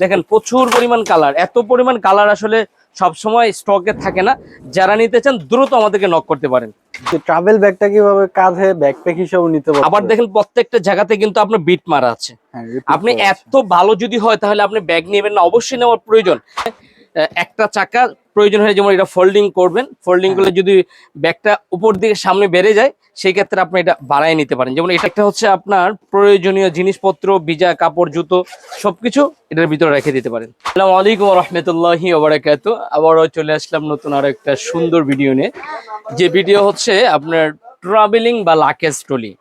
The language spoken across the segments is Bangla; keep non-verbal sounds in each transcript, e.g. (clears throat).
দেখেন প্রচুর পরিমাণ কালার এত পরিমাণ কালার আসলে সব সময় স্টকে থাকে না। যারা নিতে চান দ্রুত আমাদেরকে নক করতে পারেন। যে ট্রাভেল ব্যাগটা কীভাবে কাঁধে ব্যাকপ্যাক হিসেবে নিতে পারবে আবার দেখেন প্রত্যেকটা জায়গাতে কিন্তু আপনার বিট মারা আছে। হ্যাঁ, আপনি এত ভালো যদি হয় তাহলে আপনি ব্যাগ নেবেন না। অবশ্যই নেওয়ার প্রয়োজন। একটা চাকা প্রয়োজন হয় যেমন এটা ফোল্ডিং করবেন। ফোল্ডিং করলে যদি ব্যাগটা উপর দিকে সামনে বেড়ে যায় সেই ক্ষেত্রে আপনি এটা বাড়ায় নিতে পারেন। যেমন এটা একটা হচ্ছে আপনার প্রয়োজনীয় জিনিসপত্র, ভিজা কাপড়, জুতো, সবকিছু এটার ভিতরে রেখে দিতে পারেন। আসসালামু আলাইকুম রহমতুল্লাহি ওবরাকাত আবারও চলে আসলাম নতুন আরও একটা সুন্দর ভিডিও নিয়ে। যে ভিডিও হচ্ছে আপনার ট্রাভেলিং বা লাকেজ ট্রলি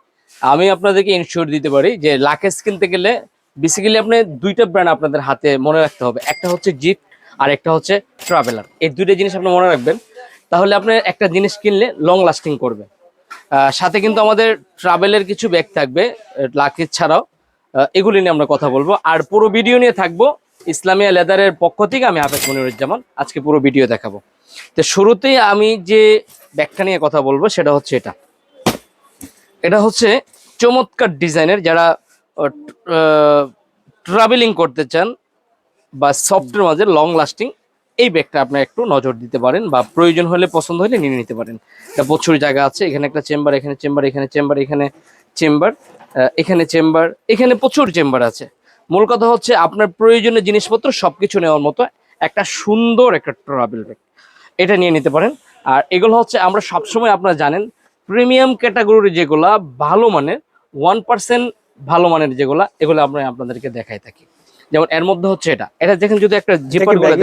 আমি আপনাদেরকে ইনশিওর দিতে পারি যে লাকেজ কিনতে গেলে বেসিক্যালি আপনি দুইটা ব্র্যান্ড আপনাদের হাতে মনে রাখতে হবে। একটা হচ্ছে জিপ আর একটা হচ্ছে ট্রাভেলার এই দুইটা জিনিস আপনি মনে রাখবেন। তাহলে আপনি একটা জিনিস কিনলে লং লাস্টিং করবে। সাথে কিন্তু আমাদের ট্রাভেলের কিছু ব্যাগ থাকবে লাকেজ ছাড়াও। এগুলি নিয়ে আমরা কথা বলব। আর পুরো ভিডিও নিয়ে থাকব ইসলামিয়া লেদারের পক্ষ থেকে আমি হাফেজ মনিরুজ্জামান। আজকে পুরো ভিডিও দেখাবো। তো শুরুতেই আমি যে ব্যাগটা নিয়ে কথা বলব, সেটা হচ্ছে এটা। এটা হচ্ছে চমৎকার ডিজাইনের যারা ট্রাভেলিং করতে চান বা সফটের মাঝে লং লাস্টিং এই ব্যাগটা আপনার একটু নজর দিতে পারেন বা প্রয়োজন হলে পছন্দ হলে নিয়ে নিতে পারেন। এটা প্রচুর জায়গা আছে, এখানে একটা চেম্বার, এখানে চেম্বার এখানে চেম্বার এখানে চেম্বার এখানে চেম্বার, এখানে প্রচুর চেম্বার আছে। মূল কথা হচ্ছে আপনার প্রয়োজনীয় জিনিসপত্র সবকিছু নেওয়ার মতো একটা সুন্দর একটা ট্রাভেল ব্যাগ এটা নিয়ে নিতে পারেন। আর এগুলো হচ্ছে আমরা সবসময় আপনারা জানেন প্রিমিয়াম ক্যাটাগরির যেগুলা ভালো মানের ওয়ান পার্সেন্ট ভালো মানের যেগুলা, এগুলো আমরা আপনাদেরকে দেখাই থাকি। যেমন এর মধ্যে হচ্ছে এটা। এটা দেখেন যদি একটা জিপারগুলো এর?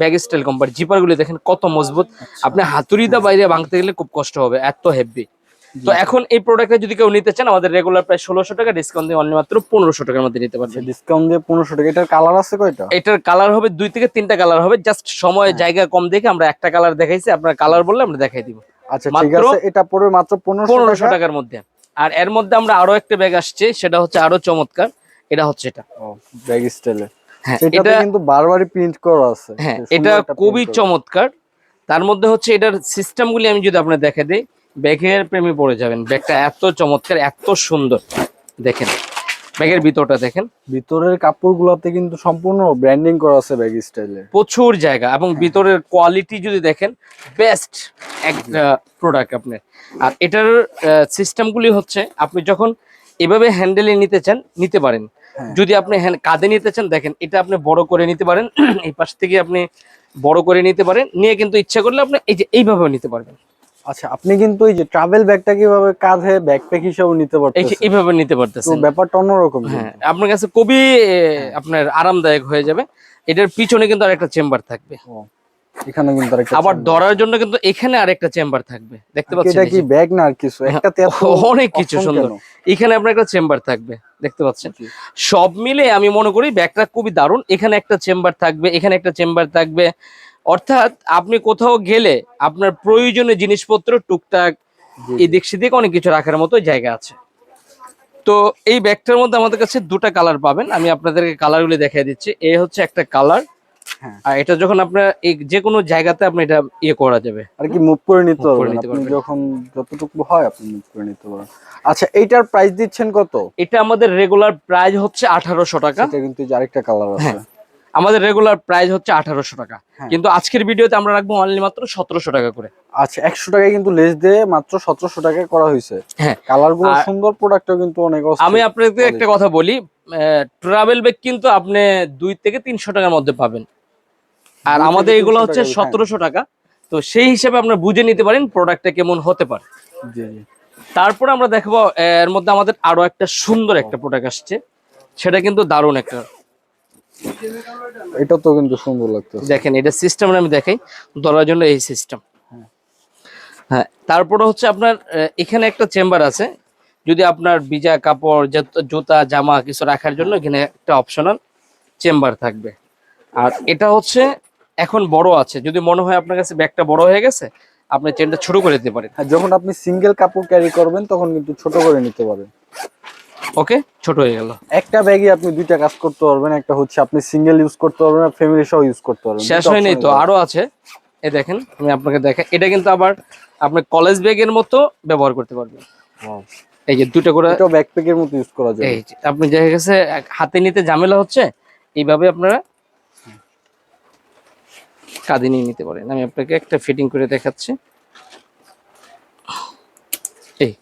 ব্যাগ স্টাইল কোম্পানি জিপারগুলো দেখেন কত মজবুত। আপনি হাতুড়িটা বাইরে ভাঙতে গেলে খুব কষ্ট হবে এত হেভি তো এখন এই প্রোডাক্টটা যদি কেউ নিতে চান আমাদের রেগুলার প্রায় ষোলোশো টাকা ডিসকাউন্ট দিয়ে অনলি মাত্র পনেরোশো টাকার মধ্যে নিতে পারবেন। ডিসকাউন্ট দিয়ে পনেরোশো টাকা। এটার কালার আছে কয়টা? এটার কালার হবে দুই থেকে তিনটা কালার হবে জাস্ট সময় জায়গা কম দেখে আমরা একটা কালার দেখাইছি আপনার কালার বললে আমরা দেখাই দিব। আচ্ছা ঠিক আছে এটা পড়বে মাত্র পনেরোশো পনেরোশো টাকা। টাকার মধ্যে। আর এর মধ্যে আমরা আরও একটা ব্যাগ আসছে সেটা হচ্ছে আরও চমৎকার। এটা হচ্ছে এটা। ব্যাগ স্টাইলে। হ্যাঁ এটা কিন্তু বারবারই প্রিন্ট করা আছে। হ্যাঁ এটা খুবই চমৎকার। তার মধ্যে হচ্ছে এটার সিস্টেমগুলি আমি যদি আপনার দেখে দিই ব্যাগের প্রেমে পড়ে যাবেন। ব্যাগটা এত চমৎকার এত সুন্দর। দেখেন ব্যাগের ভিতরটা দেখেন। ভিতরের কাপড়গুলোতে কিন্তু সম্পূর্ণ ব্র্যান্ডিং করা আছে ব্যাগ স্টাইলে। প্রচুর জায়গা এবং ভিতরের কোয়ালিটি যদি দেখেন বেস্ট একটা প্রোডাক্ট আপনার। আর এটার সিস্টেমগুলি হচ্ছে আপনি যখন এভাবে হ্যান্ডেলে নিতে চান নিতে পারেন। হ্যাঁ। যদি আপনি হ্যান্ড- কাঁধে নিতে চান দেখেন এটা আপনি বড় করে নিতে পারেন (clears throat) এই পাশ থেকে আপনি বড় করে নিতে পারেন নিয়ে কিন্তু ইচ্ছা করলে আপনি এই যে এইভাবে নিতে পারবেন। আচ্ছা আপনি কিন্তু এই যে ট্রাভেল ব্যাগটা কীভাবে কাঁধে ব্যাকপ্যাক হিসেবে নিতে পারতেছেন? এইভাবে নিতে পারতেছেন। ব্যাপারটা অন্যরকম হ্যাঁ আপনার কাছে খুবই আপনার আরামদায়ক হয়ে যাবে। এটার পিছনে কিন্তু আরেকটা চেম্বার থাকবে। এখানে কিন্তু আরেকটা আবার। ধরার জন্য কিন্তু এখানে আরেকটা চেম্বার (laughs) থাকবে। দেখতে পাচ্ছেন এটা কি? ব্যাগ না আর কিছু? একটাতে অনেক কিছু সুন্দর। এখানে আপনার একটা চেম্বার থাকবে দেখতে পাচ্ছেন? সব মিলে আমি মনে করি ব্যাগটা খুবই দারুণ। এখানে একটা চেম্বার থাকবে এখানে একটা চেম্বার থাকবে। অর্থাৎ আপনি কোথাও গেলে আপনার প্রয়োজনীয় জিনিসপত্র টুকটাক এদিক সেদিক অনেক কিছু রাখার মতো জায়গা আছে। তো এই ব্যাগটার মধ্যে আমাদের কাছে দুটো কালার পাবেন। আমি আপনাদেরকে কালারগুলো দেখিয়ে দিচ্ছি। এই হচ্ছে একটা কালার হ্যাঁ। আর এটা যখন আপনার এই যে কোনো জায়গাতে আপনি এটা ইয়ে করা যাবে। আর কি মুভ করে নিতে পারবেন আপনি যখন যতটুকু হয় আপনি মুভ করে নিতে পারবেন। আচ্ছা এইটার প্রাইস দিচ্ছেন কত? এটা আমাদের রেগুলার প্রাইস হচ্ছে আঠারোশো টাকা। এটা কিন্তু আরেকটা কালার আছে। হ্যাঁ। আমাদের রেগুলার প্রাইস হচ্ছে আঠারোশো টাকা। হ্যাঁ। কিন্তু আজকের ভিডিওতে আমরা রাখব অনলি মাত্র সতেরোশো টাকা করে। আচ্ছা একশো টাকায় কিন্তু লেস দিয়ে মাত্র সতেরোশো টাকায় করা হয়েছে। হ্যাঁ। কালারগুলো সুন্দর প্রোডাক্টও কিন্তু অনেক অস্থির। আমি আপনাদের একটা কথা বলি ট্রাভেল ব্যাগ কিন্তু আপনি দুই থেকে তিনশো টাকার মধ্যে পাবেন। আর আমাদের এগুলো হচ্ছে হ্যাঁ। সতেরোশো টাকা। তো সেই হিসাবে আপনার বুঝে নিতে পারেন প্রোডাক্টটা কেমন হতে পারে। তারপর আমরা দেখব এর মধ্যে আমাদের আরও একটা সুন্দর একটা প্রোডাক্ট আসছে। সেটা কিন্তু দারুণ একটা। এটা তো কিন্তু সুন্দর লাগতো দেখেন এটা সিস্টেম আমি দেখাই। ধরার জন্য এই সিস্টেম হ্যাঁ। হ্যাঁ তারপরে হচ্ছে আপনার এখানে একটা চেম্বার আছে। যদি আপনার ভিজা কাপড় জুতা জামা কিছু রাখার জন্য এখানে একটা অপশনাল চেম্বার থাকবে। আর এটা হচ্ছে এখন বড় আছে। যদি মনে হয় আপনার কাছে ব্যাগটা বড় হয়ে গেছে আপনি চেনটা ছোট করে দিতে পারেন। হ্যাঁ যখন আপনি সিঙ্গেল কাপড় ক্যারি করবেন তখন কিন্তু ছোট করে নিতে পারেন ওকে ছোট হয়ে গেল। একটা ব্যাগে আপনি দুইটা কাজ করতে পারবেন। একটা হচ্ছে আপনি সিঙ্গেল ইউজ করতে পারবেন আর ফ্যামিলি সহ ইউজ করতে পারবেন। শেষ হয়নি তো আরও আছে। এ দেখেন আমি আপনাকে দেখাই। এটা কিন্তু আবার আপনি কলেজ ব্যাগের মতো ব্যবহার করতে পারবেন. এই যে দুটো করে ব্যাকপ্যাকের মতো ইউজ করা যায়। এই যে, আপনি দেখা গেছে হাতে নিতে ঝামেলা হচ্ছে এইভাবে আপনারা কাঁধে নিয়ে নিতে পারেন। আমি আপনাকে একটা ফিটিং করে দেখাচ্ছি। এই।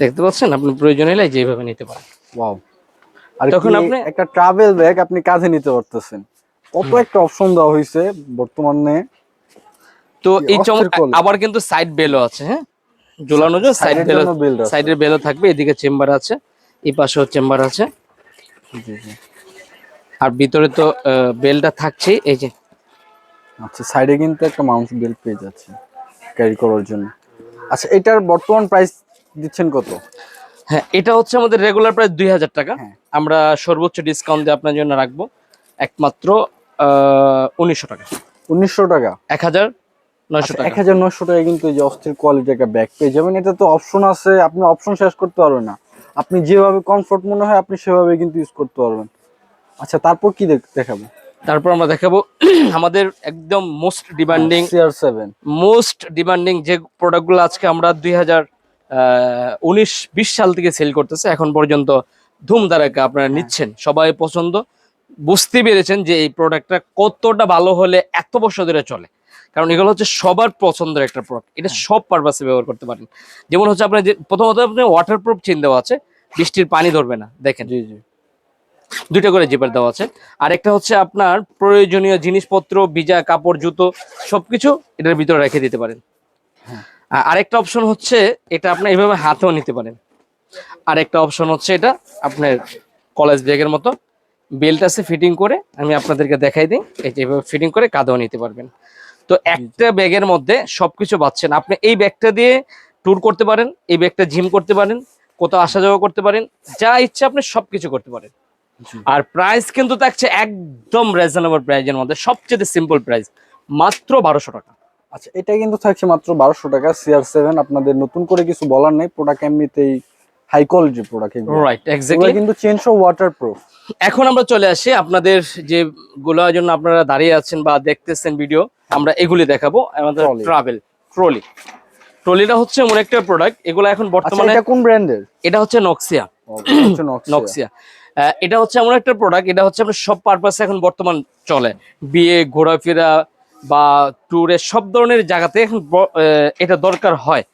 দেখতে পাচ্ছেন? আপনি প্রয়োজন হলে যেভাবে নিতে পারেন। ওয়াও আর তখন আপনি একটা ট্রাভেল ব্যাগ আপনি কাঁধে নিতে পারতেছেন। কত একটা অপশন দেওয়া হয়েছে বর্তমানে। তো এই চমক আবার কিন্তু সাইড বেলও আছে হ্যাঁ? ঝোলানো যে সাইড বেল। সাইডের বেলও থাকবে এদিকে চেম্বার আছে এই পাশেও চেম্বার আছে। আর ভিতরে তো বেলটা থাকছেই এই যে। আচ্ছা সাইডে কিন্তু একটা মাউন্ট বেল্ট পেয়ে যাচ্ছে ক্যারি করার জন্য। আচ্ছা এটার বর্তমান প্রাইস দিচ্ছেন কত? হ্যাঁ এটা হচ্ছে আমাদের রেগুলার প্রাইস দুই হাজার টাকা। হ্যাঁ। আমরা সর্বোচ্চ ডিসকাউন্ট দিয়ে আপনার জন্য রাখব একমাত্র উনিশশো টাকা। উনিশশো টাকা? এক হাজার নয়শো এক টাকা। হাজার নয়শো টাকা কিন্তু এই যে অস্থির কোয়ালিটি একটা ব্যাগ পেয়ে যাবেন। এটা তো অপশন আছে আপনি অপশন শেষ করতে পারবেন না। আপনি যেভাবে কমফোর্ট মনে হয় আপনি সেভাবে কিন্তু ইউজ করতে পারবেন। আচ্ছা তারপর কি দেখাবো? তারপর আমরা দেখাবো (clears throat) আমাদের একদম মোস্ট ডিমান্ডিং মোস্ট ডিমান্ডিং যে প্রোডাক্টগুলো আজকে আমরা দুই হাজার উনিশ বিশ সাল থেকে সেল করতেছে এখন পর্যন্ত ধুমধারাকা আপনারা নিচ্ছেন সবাই পছন্দ। বুঝতে পেরেছেন যে এই প্রোডাক্টটা কতটা ভালো হলে এত বছর ধরে চলে। কারণ এগুলো হচ্ছে সবার পছন্দের একটা প্রোডাক্ট এটা সব পারপাসে ব্যবহার করতে পারেন। যেমন হচ্ছে আপনার যে প্রথমত আপনি ওয়াটার প্রুফ চেন দেওয়া আছে বৃষ্টির পানি ধরবে না দেখেন। জি জি। দুইটা করে জিপার দেওয়া আছে। আর একটা হচ্ছে আপনার প্রয়োজনীয় জিনিসপত্র ভিজা কাপড় জুতো সবকিছু এটার ভিতরে রেখে দিতে পারেন। আর আরেকটা অপশন হচ্ছে এটা আপনি এভাবে হাতেও নিতে পারেন। আরেকটা অপশন হচ্ছে এটা আপনার কলেজ ব্যাগের মতো। বেল্ট আছে ফিটিং করে আমি আপনাদেরকে দেখাই দিই এই যে এইভাবে ফিটিং করে কাঁধেও নিতে পারবেন। তো একটা ব্যাগের মধ্যে সবকিছু পাচ্ছেন। আপনি এই ব্যাগটা দিয়ে ট্যুর করতে পারেন এই ব্যাগটা জিম করতে পারেন কোথাও আসা যাওয়া করতে পারেন যা ইচ্ছা আপনি সবকিছু করতে পারেন। আর প্রাইস কিন্তু থাকছে একদম রিজনেবল প্রাইজের মধ্যে সবচেয়ে সিম্পল প্রাইস মাত্র বারোশো টাকা। আচ্ছা এটা কিন্তু থাকছে মাত্র বারোশো টাকা সিআর সেভেন আপনাদের নতুন করে কিছু বলার নেই প্রোডাক্ট এমনিতেই high quality product right exactly কিন্তু চেঞ্জ ওয়াটার প্রুফ এখন আমরা চলে আসি আপনাদের যে গুলোর জন্য আপনারা দাঁড়িয়ে আছেন বা দেখতেছেন ভিডিও আমরা এগুলি দেখাবো আমাদের ট্রাভেল ট্রলি ট্রলিটা হচ্ছে এমন একটা প্রোডাক্ট এগুলো এখন আচ্ছা বর্তমানে এটা কোন ব্র্যান্ডের এটা হচ্ছে নক্সিয়া নক্সিয়া (clears throat) এটা হচ্ছে এমন একটা প্রোডাক্ট এটা হচ্ছে আপনার সব পারপাসে এখন বর্তমান চলে। বিয়ে ঘোরাফেরা বা ট্যুরে সব ধরনের জায়গাতে এখন এটা দরকার হয়।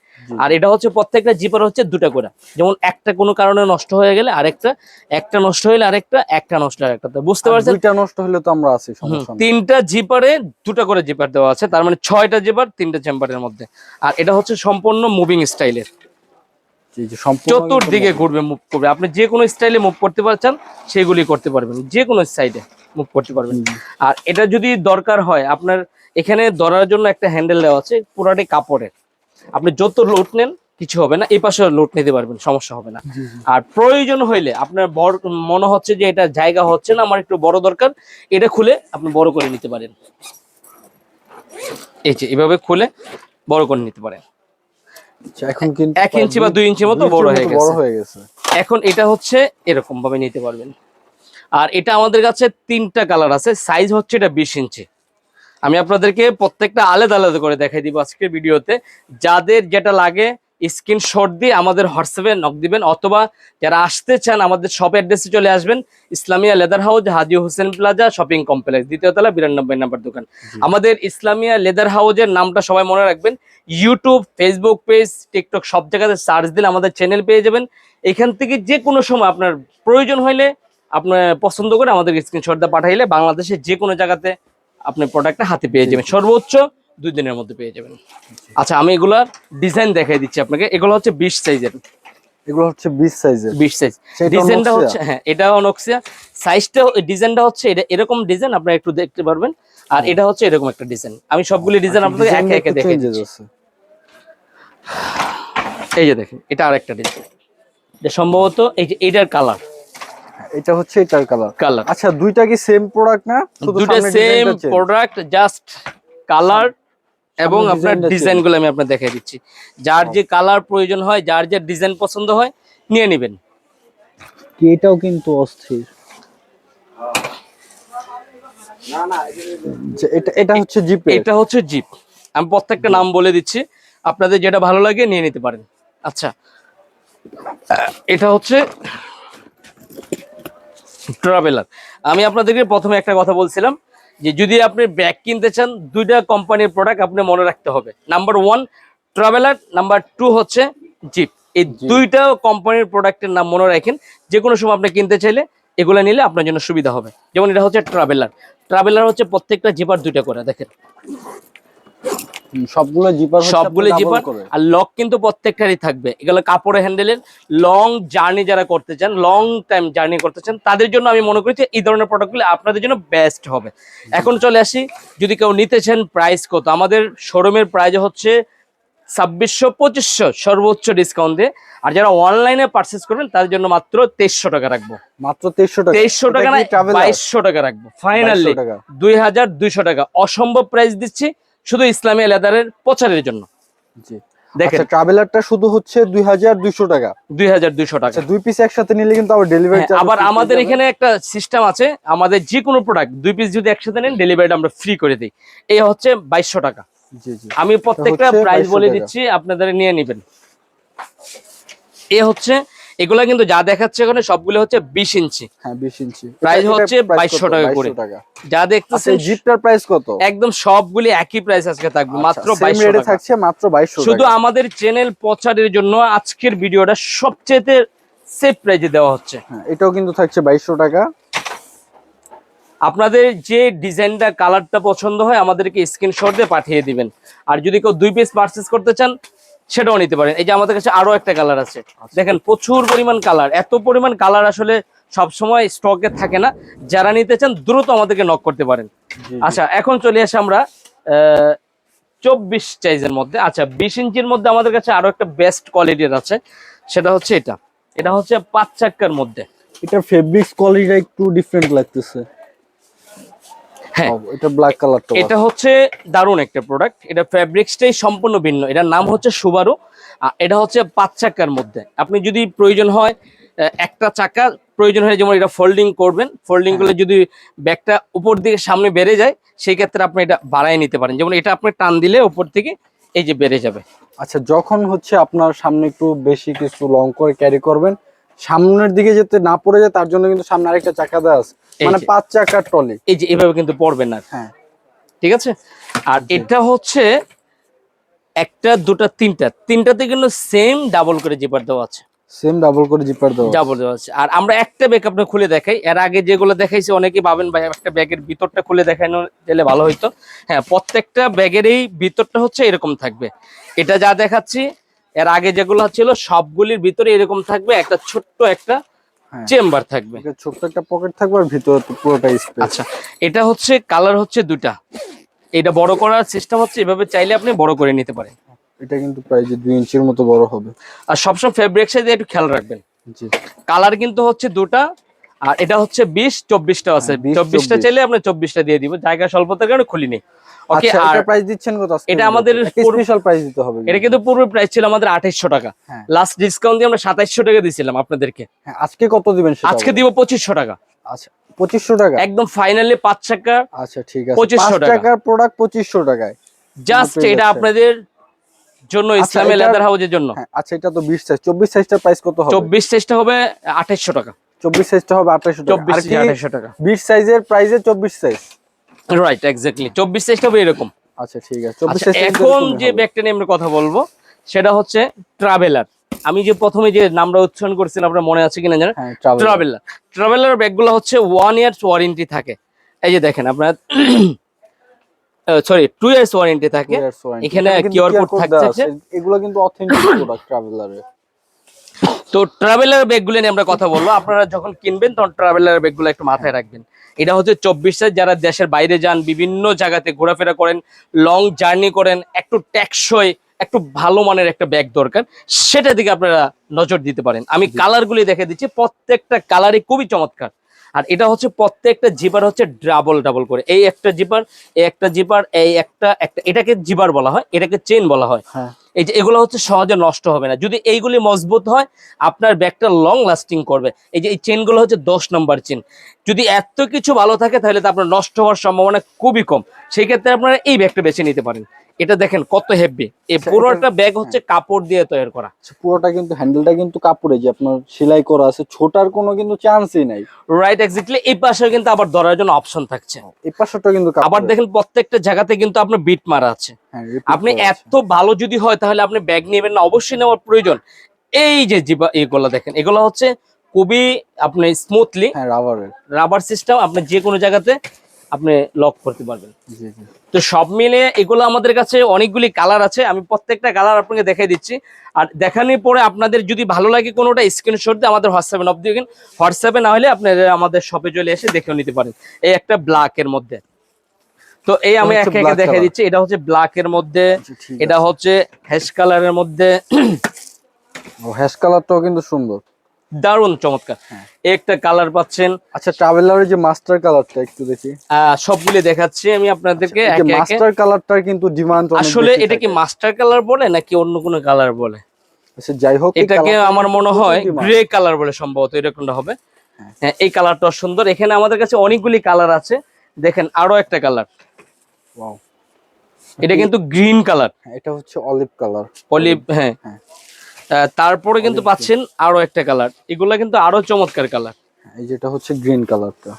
আর এটা হচ্ছে প্রত্যেকটা জিপার হচ্ছে দুটা করে। যেমন একটা কোনো কারণে নষ্ট হয়ে গেলে আরেকটা একটা নষ্ট হলে আরেকটা একটা নষ্ট হলে আরেকটা তো বুঝতে পারছেন? দুইটা নষ্ট হলে তো আমরা আছি সমস্যা নেই। তিনটা জিপারে দুটো করে জিপার দেওয়া আছে তার মানে ছয়টা জিপার তিনটা চেম্বারের মধ্যে। আর এটা হচ্ছে সম্পূর্ণ মুভিং স্টাইলের চতুর্দিকে ঘুরবে মুভ করবে। আপনি যে কোনো স্টাইলে মুভ করতে পারছেন সেগুলি করতে পারবেন। যে কোনো সাইডে মুভ করতে পারবেন। আর এটা যদি দরকার হয় আপনার এখানে ধরার জন্য একটা হ্যান্ডেল দেওয়া আছে পুরাটি কাপড়ের। আপনি যত লোড নেন কিছু হবে না। এই পাশে লোড নিতে পারবেন সমস্যা হবে না। আর প্রয়োজন হইলে আপনার বড় মনে হচ্ছে যে এটা জায়গা হচ্ছে না আমার একটু বড় দরকার এটা খুলে আপনি বড় করে নিতে পারেন। এই যে এভাবে খুলে বড় করে নিতে পারেন। আচ্ছা, এখন কিন্তু এক ইঞ্চি বা দুই ইঞ্চির মতো বড় হয়ে বড় গেছে। হয়ে গেছে। এখন এটা হচ্ছে এরকম ভাবে নিতে পারবেন। আর এটা আমাদের কাছে তিনটা কালার আছে সাইজ হচ্ছে এটা বিশ ইঞ্চি। আমি আপনাদেরকে প্রত্যেকটা আলাদা আলাদা করে দেখাই দিব আজকের ভিডিওতে। যাদের যেটা লাগে স্ক্রিনশট দিয়ে আমাদের হোয়াটসঅ্যাপে নক দিবেন অথবা যারা আসতে চান আমাদের শপ অ্যাড্রেসে চলে আসবেন Islamia leather house Haji Hossain plaza shopping complex দ্বিতীয় তলা বিরানব্বই নাম্বার দোকান। আমাদের ইসলামিয়া লেদার হাউজের নামটা সবাই মনে রাখবেন। ইউটিউব ফেসবুক পেজ টিকটক সব জায়গাতে সার্চ দিলে আমাদের চ্যানেল পেয়ে যাবেন। এখান থেকে যে কোনো সময় আপনার প্রয়োজন হইলে আপনার পছন্দ করে আমাদের স্ক্রিনশট দিয়ে পাঠাইলে বাংলাদেশের যে কোনো জায়গাতে আপনি প্রোডাক্টটা হাতে পেয়ে যাবেন। সর্বোচ্চ দুই দিনের মধ্যে পেয়ে যাবেন। আচ্ছা আমি এগুলার ডিজাইন দেখাই দিচ্ছি আপনাকে। এগুলো হচ্ছে বিশ সাইজের এগুলো হচ্ছে বিশ সাইজের বিশ সাইজ ডিজাইনটা হচ্ছে হ্যাঁ এটাও নকশিয়া সাইজটা ডিজাইনটা হচ্ছে এটা এরকম ডিজাইন আপনারা একটু দেখতে পারবেন। আর এটা হচ্ছে এরকম একটা ডিজাইন আমি সবগুলি ডিজাইন আপনাদের একে একে দেখে দিচ্ছি। এই যে দেখেন এটা আরেকটা ডিজাইন এটা সম্ভবত এই যে এটার কালার এটা হচ্ছে এটার কালার কালার আচ্ছা দুইটা কি সেম প্রোডাক্ট না? দুটো সেম প্রোডাক্ট জাস্ট কালার এবং আপনার। ডিজাইনগুলো আমি আপনার দেখাই দিচ্ছি। যার যে কালার প্রয়োজন হয় যার যে ডিজাইন পছন্দ হয় নিয়ে নেবেন। কি এটাও কিন্তু অস্থির। যে এটা এটা হচ্ছে জিপে এটা হচ্ছে জিপ আমি প্রত্যেকটা নাম বলে দিচ্ছি। আপনাদের যেটা ভালো লাগে নিয়ে নিতে পারেন। আচ্ছা এটা হচ্ছে ট্রাভেলার আমি আপনাদেরকে প্রথমে একটা কথা বলছিলাম যে যদি আপনি ব্যাগ কিনতে চান দুইটা কোম্পানির প্রোডাক্ট আপনি মনে রাখতে হবে। Number one traveller number two হচ্ছে জিপ এই দুইটা কোম্পানির প্রোডাক্টের নাম মনে রাখেন। যে কোনো সময় আপনি কিনতে চাইলে এগুলো নিলে আপনার জন্য সুবিধা হবে। যেমন এটা হচ্ছে ট্রাভেলার ট্রাভেলার হচ্ছে প্রত্যেকটা জিপার দুইটা করে দেখেন। সবগুলো জিপার সবগুলো জিপার আর লক কিন্তু প্রত্যেকটারই থাকবে। এগুলো কাপড়ের হ্যান্ডেলের লং জার্নি যারা করতে চান লং টাইম জার্নি করতে চান তাদের জন্য আমি মনে করি যে এই ধরনের প্রোডাক্টগুলো আপনাদের জন্য বেস্ট হবে। এখন চলে আসি যদি কেউ নিতে চান প্রাইস কত? আমাদের শোরুমের প্রাইস হচ্ছে ছাব্বিশশো পঁচিশশো সর্বোচ্চ ডিসকাউন্ট দিয়ে আর যারা অনলাইনে পার্চেস করবেন তাদের জন্য মাত্র তেইশশো টাকা রাখব। মাত্র তেইশশো টাকা। তেইশশো টাকা না বাইশশো টাকা রাখব। ফাইনালি দুই হাজার দুইশো টাকা। অসম্ভব প্রাইস দিচ্ছি। শুধু ইসলামী লেদারের প্রচারের জন্য। জি। দেখেন। আচ্ছা ট্রাভেলারটা শুধু হচ্ছে দুই হাজার দুইশো টাকা। দুই হাজার দুইশো টাকা। আচ্ছা দুই পিস একসাথে নিলে কিন্তু আবার ডেলিভারি হ্যাঁ, আবার আমাদের এখানে একটা সিস্টেম আছে আমাদের যে কোনো প্রোডাক্ট দুই পিস যদি একসাথে নেন ডেলিভারিটা আমরা ফ্রি করে দিই। এই হচ্ছে টাকা। জি জি। আমি প্রত্যেকটা প্রাইস বলে দিচ্ছি আপনাদের নিয়ে নেবেন। এ হচ্ছে এগুলা কিন্তু যা দেখাচ্ছে ওখানে সবগুলো হচ্ছে বিশ ইঞ্চি। হ্যাঁ বিশ ইঞ্চি। Price হচ্ছে এটার price 2200 কত? টাকা করে। যা আচ্ছা দেখতেছেন জিপটার প্রাইস কত? একদম সবগুলি একই প্রাইস আজকে থাকবে মাত্র আচ্ছা, বাইশশো এ টাকা। থাকছে মাত্র বাইশশো শুধু আমাদের চ্যানেল প্রচারের জন্য আজকের ভিডিওটা সবচেয়ে সেফ প্রাইজে দেওয়া হচ্ছে। হ্যাঁ এটাও কিন্তু থাকছে বাইশশো টাকা। আপনাদের যে ডিজাইনটা কালারটা পছন্দ হয় আমাদেরকে স্ক্রিনশট দিয়ে পাঠিয়ে দিবেন। আর যদি কেউ দুই পিস পারচেস করতে চান সেটাও নিতে পারেন। এই যে আমাদের কাছে আরও একটা কালার আছে। দেখেন প্রচুর পরিমাণ কালার এত পরিমাণ কালার আসলে সব সময় স্টকে থাকে না। যারা নিতে চান দ্রুত আমাদেরকে নক করতে পারেন। আচ্ছা এখন চলে আসে আমরা চব্বিশ সাইজের মধ্যে। আচ্ছা বিশ ইঞ্চির মধ্যে আমাদের কাছে আরও একটা বেস্ট কোয়ালিটির আছে। সেটা হচ্ছে এটা। এটা হচ্ছে পাঁচ চাক্কার মধ্যে। এটা ফেব্রিক্স কোয়ালিটিটা একটু ডিফারেন্ট লাগতেছে। হ্যাঁ। এটা ব্ল্যাক কালারটা এটা হচ্ছে দারুণ একটা প্রোডাক্ট এটা ফ্যাব্রিক্সটাই সম্পূর্ণ ভিন্ন। এটার নাম হচ্ছে সুবারু এটা হচ্ছে পাঁচ চাকার মধ্যে। আপনি যদি প্রয়োজন হয় একটা চাকা প্রয়োজন হয় যেমন এটা ফোল্ডিং করবেন। ফোল্ডিং করলে যদি ব্যাগটা উপর দিকে সামনে বেড়ে যায় সেই ক্ষেত্রে আপনি এটা বাড়ায় নিতে পারেন। যেমন এটা আপনি টান দিলে উপর থেকে এই যে বেড়ে যাবে। আচ্ছা যখন হচ্ছে আপনার সামনে একটু বেশি কিছু লং করে ক্যারি করবেন সামনের দিকে যাতে না পড়ে যায় তার জন্য কিন্তু সামনে আরেকটা চাকা দেওয়া আছে। মানে পাঁচ চাকার ট্রলি। এই যে এভাবে কিন্তু পড়বে না। হ্যাঁ। ঠিক আছে? আর এটা হচ্ছে একটা দুটা তিনটা। তিনটাতে কিন্তু সেম ডাবল করে জিপার দেওয়া আছে। সেম ডাবল করে জিপার দেওয়া ডাবল দেওয়া আছে। আর আমরা একটা ব্যাগ আপনি খুলে দেখাই। এর আগে যেগুলো দেখাইছি অনেকেই পাবেন ভাই একটা ব্যাগের ভিতরটা খুলে দেখানো গেলে ভালো হইতো। হ্যাঁ প্রত্যেকটা ব্যাগের এই ভিতরটা হচ্ছে এরকম থাকবে। এটা যা দেখাচ্ছি এর আগে যেগুলো ছিল সবগুলির ভিতরে এরকম থাকবে একটা ছোট্ট একটা হ্যাঁ। চেম্বার থাকবে। ছোট্ট একটা পকেট থাকবে আর ভিতরে পুরোটা স্পেস আচ্ছা এটা হচ্ছে কালার হচ্ছে দুটা এটা বড় করার সিস্টেম হচ্ছে এভাবে চাইলে আপনি বড় করে নিতে পারেন। এটা কিন্তু প্রায় যে দুই ইঞ্চির মতো বড় হবে। আর সবসময় ফেব্রিক সাইজে একটু খেয়াল রাখবেন। জি। কালার কিন্তু হচ্ছে দুটা আর এটা হচ্ছে বিশ চব্বিশটা আছে। হ্যাঁ, 20, চব্বিশটা চাইলে আপনি চব্বিশটা দিয়ে দিব। জায়গা স্বল্পতার কারণে খুলিনি। ওকে আচ্ছা আর প্রাইস দিচ্ছেন কত এটা আমাদের স্পেশাল প্রাইস দিতে হবে এটা কিন্তু পূর্বে প্রাইস ছিল আমাদের টাকা। হ্যাঁ। লাস্ট ডিসকাউন্ট দিয়ে আমরা সাতাইশশো টাকা দিয়েছিলাম আপনাদেরকে। হ্যাঁ, আজকে কত দিবেন আজকে দিব টাকা। আচ্ছা টাকা? একদম ফাইনালি টাকা আচ্ছা ঠিক আছে। 2500 টাকা। টাকার প্রোডাক্ট টাকায়। জাস্ট এটা আপনাদের জন্য আচ্ছা, ইসলামী লেদার হাউসের জন্য। হ্যাঁ আচ্ছা এটা তো বিশ সাইজ চব্বিশ সাইজটার প্রাইস কত হবে? চব্বিশ সাইজটা হবে টাকা। চব্বিশ সাইজটা হবে আঠাশশো চব্বিশ আঠাইশশো টাকা। বিশ সাইজের প্রাইসে চব্বিশ সাইজ রাইট এক্স্যাক্টলি চব্বিশ সাইজটা হবে এরকম। আচ্ছা ঠিক আছে। চব্বিশ আচ্ছা, সাইজ এখন যে ব্যাগটা নিয়ে আমরা কথা বলব সেটা হচ্ছে ট্রাভেলার আমি যে প্রথমে যে নামটা উচ্চারণ করছিলাম আপনার মনে আছে কিনা জানেন? ট্রাভেল ট্রাভেলার ট্রাভেলার ব্যাগগুলো হচ্ছে ওয়ান ইয়ার্স ওয়ারেন্টি থাকে। এই যে দেখেন আপনার সরি টু ইয়ার্স ওয়ারেন্টি থাকে। এখানে QR code থাকছে। এগুলো কিন্তু অথেন্টিক প্রোডাক্ট ট্রাভেলারের তো ট্রাভেলার ব্যাগগুলো নিয়ে আমরা কথা বলব। আপনারা যখন কিনবেন তখন ট্রাভেলার ব্যাগগুলো একটু মাথায় রাখবেন। এটা হচ্ছে চব্বিশ সাইজ যারা দেশের বাইরে যান বিভিন্ন জায়গাতে ঘোরাফেরা করেন লং জার্নি করেন একটু ট্যাক্সই একটু ভালো মানের একটা ব্যাগ দরকার সেটা দিকে আপনারা নজর দিতে পারেন। আমি কালারগুলি দেখে দিচ্ছি প্রত্যেকটা কালারই খুবই চমৎকার। আর এটা হচ্ছে প্রত্যেকটা জিপার হচ্ছে ডাবল ডাবল করে। এই একটা জিপার এই একটা জিপার এই একটা একটা এটাকে জিপার বলা হয় এটাকে চেন বলা হয়। হ্যাঁ। এই যে এগুলো হচ্ছে সহজে নষ্ট হবে না। যদি এইগুলি মজবুত হয়, আপনার ব্যাগটা লং লাস্টিং করবে। এই যে এই চেনগুলো হচ্ছে দশ নম্বর চেন যদি এত কিছু ভালো থাকে, তাহলে তো আপনার নষ্ট হওয়ার সম্ভাবনা খুবই কম। সেই ক্ষেত্রে আপনারা এই ব্যাগটা বেছে নিতে পারেন। এটা দেখেন কত হেভি এই আচ্ছা, পুরোটা ব্যাগ হচ্ছে কাপড় দিয়ে তৈরি করা। আচ্ছা, পুরোটা কিন্তু হ্যান্ডেলটা কিন্তু কাপড়ে যে আপনার সেলাই করা আছে ছোটার কোনো কিন্তু চান্সই নাই। রাইট এক্স্যাক্টলি এই পাশে কিন্তু আবার ধরার জন্য অপশন থাকছে। এই পাশটা কিন্তু আবার দেখেন প্রত্যেকটা জায়গাতে কিন্তু আপনার বিট মারা আছে। হ্যাঁ, আপনি এত ভালো যদি হয় তাহলে আপনি ব্যাগ নেবেন না। অবশ্যই নেওয়ার প্রয়োজন। এই যে জিবা এগুলো দেখেন। এগুলো হচ্ছে খুবই আপনি স্মুথলি হ্যাঁ রাবারের রাবার সিস্টেম আপনি যে কোনো জায়গাতে আপনি লক করতে পারবেন। তো সব মিলে এগুলো আমাদের কাছে অনেকগুলি কালার আছে। আমি প্রত্যেকটা কালার আপনাকে দেখাই দিচ্ছি। আর দেখানোর পরে আপনাদের যদি ভালো লাগে কোনোটা স্ক্রিনশট দিয়ে আমাদের হোয়াটসঅ্যাপে নব দিবেন হোয়াটসঅ্যাপে না হলে আপনারা আমাদের শপে চলে এসে দেখেও নিতে পারেন। এই একটা ব্ল্যাক এর মধ্যে। তো এই আমি হচ্ছে একে একে দেখাই দিচ্ছি। এটা হচ্ছে ব্ল্যাক এর মধ্যে আচ্ছা, এটা হচ্ছে হ্যাশ কালারের মধ্যে। ও হ্যাশ কালারটাও কিন্তু সুন্দর। দারুণ চমৎকার। হ্যাঁ। একটা কালার পাচ্ছেন। আচ্ছা ট্রাভেলারের যে মাস্টার কালারটা একটু দেখি। সবগুলি দেখাচ্ছি আমি আপনাদেরকে মাস্টার কালারটার কিন্তু ডিমান্ড আসলে এটা কি মাস্টার কালার বলে নাকি অন্য কোনো কালার বলে? আচ্ছা যাই হোক এটাকে আমার মনে হয় গ্রে কালার বলে সম্ভবত এরকমটা হবে। হ্যাঁ। এই কালারটা সুন্দর। এখানে আমাদের কাছে অনেকগুলি কালার আছে। দেখেন আরও একটা কালার এটা কিন্তু গ্রিন কালার হ্যাঁ, এটা হচ্ছে অলিভ কালার অলিভ হ্যাঁ। হ্যাঁ। তারপরে কিন্তু পাচ্ছেন আরও একটা কালার এগুলা কিন্তু আরও চমৎকার কালার এই যেটা হচ্ছে গ্রিন কালারটা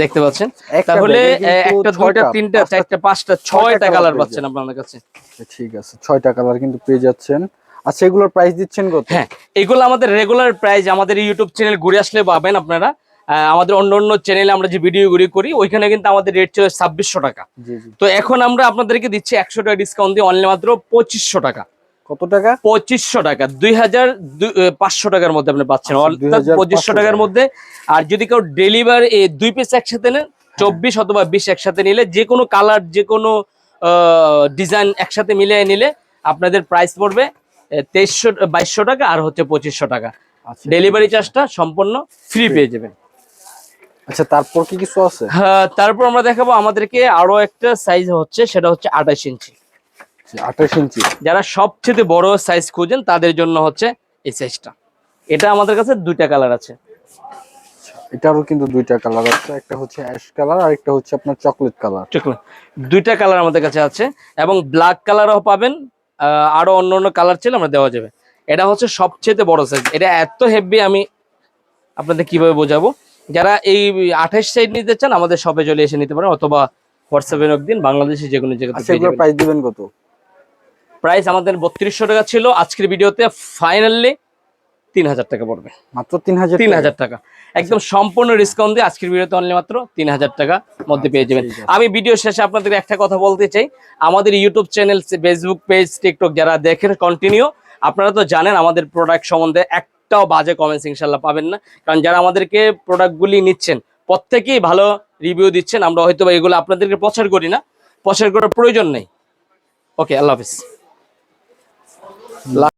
দেখতে পাচ্ছেন? তাহলে একটা দুইটা ছয়টা, তিনটা চারটা পাঁচটা ছয়টা কালার পাচ্ছেন আপনাদের কাছে। আচ্ছা, ঠিক আছে ছয়টা কালার কিন্তু পেয়ে যাচ্ছেন। আচ্ছা এগুলোর প্রাইস দিচ্ছেন কত? হ্যাঁ এগুলো আমাদের রেগুলার প্রাইস আমাদের ইউটিউব চ্যানেল ঘুরে আসলে পাবেন আপনারা। আমাদের অন্য অন্য চ্যানেলে আমরা যে ভিডিও ভিডিওগুলি করি ওইখানে কিন্তু আমাদের রেট ছিল ছাব্বিশশো টাকা। তো এখন আমরা আপনাদেরকে দিচ্ছি একশো টাকা ডিসকাউন্ট দিয়ে অনলি মাত্র পঁচিশশো টাকা। কত টাকা? পঁচিশশো টাকা। দুই হাজার পাঁচশো টাকার মধ্যে আপনি পাচ্ছেন। আচ্ছা, অর্থাৎ পঁচিশশো টাকার মধ্যে। আর যদি কেউ ডেলিভারি দুই পিস একসাথে নেন চব্বিশ অথবা বিশ একসাথে নিলে যে কোনো কালার যে কোনো ডিজাইন একসাথে মিলিয়ে নিলে আপনাদের প্রাইস পড়বে তেইশশো বাইশশো টাকা আর হচ্ছে পঁচিশশো টাকা। আচ্ছা ডেলিভারি চার্জটা সম্পূর্ণ ফ্রি পেয়ে যাবেন। আচ্ছা তারপর কি কিছু আছে? হ্যাঁ, তারপর আমরা দেখাবো আমাদেরকে আরও একটা সাইজ হচ্ছে সেটা হচ্ছে আঠাশ ইঞ্চি। আঠাশ ইঞ্চি। যারা সবচেয়ে বড় সাইজ খুঁজেন তাদের জন্য হচ্ছে এই সাইজটা এটা আমাদের কাছে দুইটা কালার আছে। এটারও কিন্তু দুইটা কালার আছে একটা হচ্ছে অ্যাশ কালার আর একটা হচ্ছে আপনার চকলেট কালার চোখ- দুইটা কালার আমাদের কাছে আছে এবং ব্ল্যাক কালারও পাবেন আরও অন্য অন্য কালার ছিল আমরা দেওয়া যাবে। এটা হচ্ছে সবচেয়ে বড় সাইজ এটা এত হেভি আমি আপনাদের কীভাবে বোঝাবো? যারা এই আঠাশ সাইজ নিতে চান আমাদের শপে চলে এসে নিতে পারেন অথবা হোয়াটসঅ্যাপে একদিন বাংলাদেশে যে কোনো জায়গাতে আচ্ছা প্রাইস দিবেন কত? প্রাইস আমাদের বত্রিশশো টাকা ছিল। আজকের ভিডিওতে ফাইনালি তিন হাজার টাকা পড়বে। মাত্র তিন হাজার তিন হাজার টাকা। একদম সম্পূর্ণ ডিসকাউন্ট দিয়ে আজকের ভিডিওতে অনলি মাত্র তিন হাজার টাকা মধ্যে পেয়ে যাবেন। আমি ভিডিও শেষে আপনাদের একটা কথা বলতে চাই। আমাদের YouTube channel Facebook page TikTok যারা দেখেন কন্টিনিউ আপনারা তো জানেন আমাদের প্রোডাক্ট সম্বন্ধে একটাও বাজে কমেন্টস ইনশাল্লাহ পাবেন না। কারণ যারা আমাদেরকে প্রোডাক্টগুলি নিচ্ছেন প্রত্যেকেই ভালো রিভিউ দিচ্ছেন আমরা হয়তো এগুলো আপনাদেরকে প্রচার করি না। প্রচার করার প্রয়োজন নেই। ওকে আল্লাহ হাফিজ। like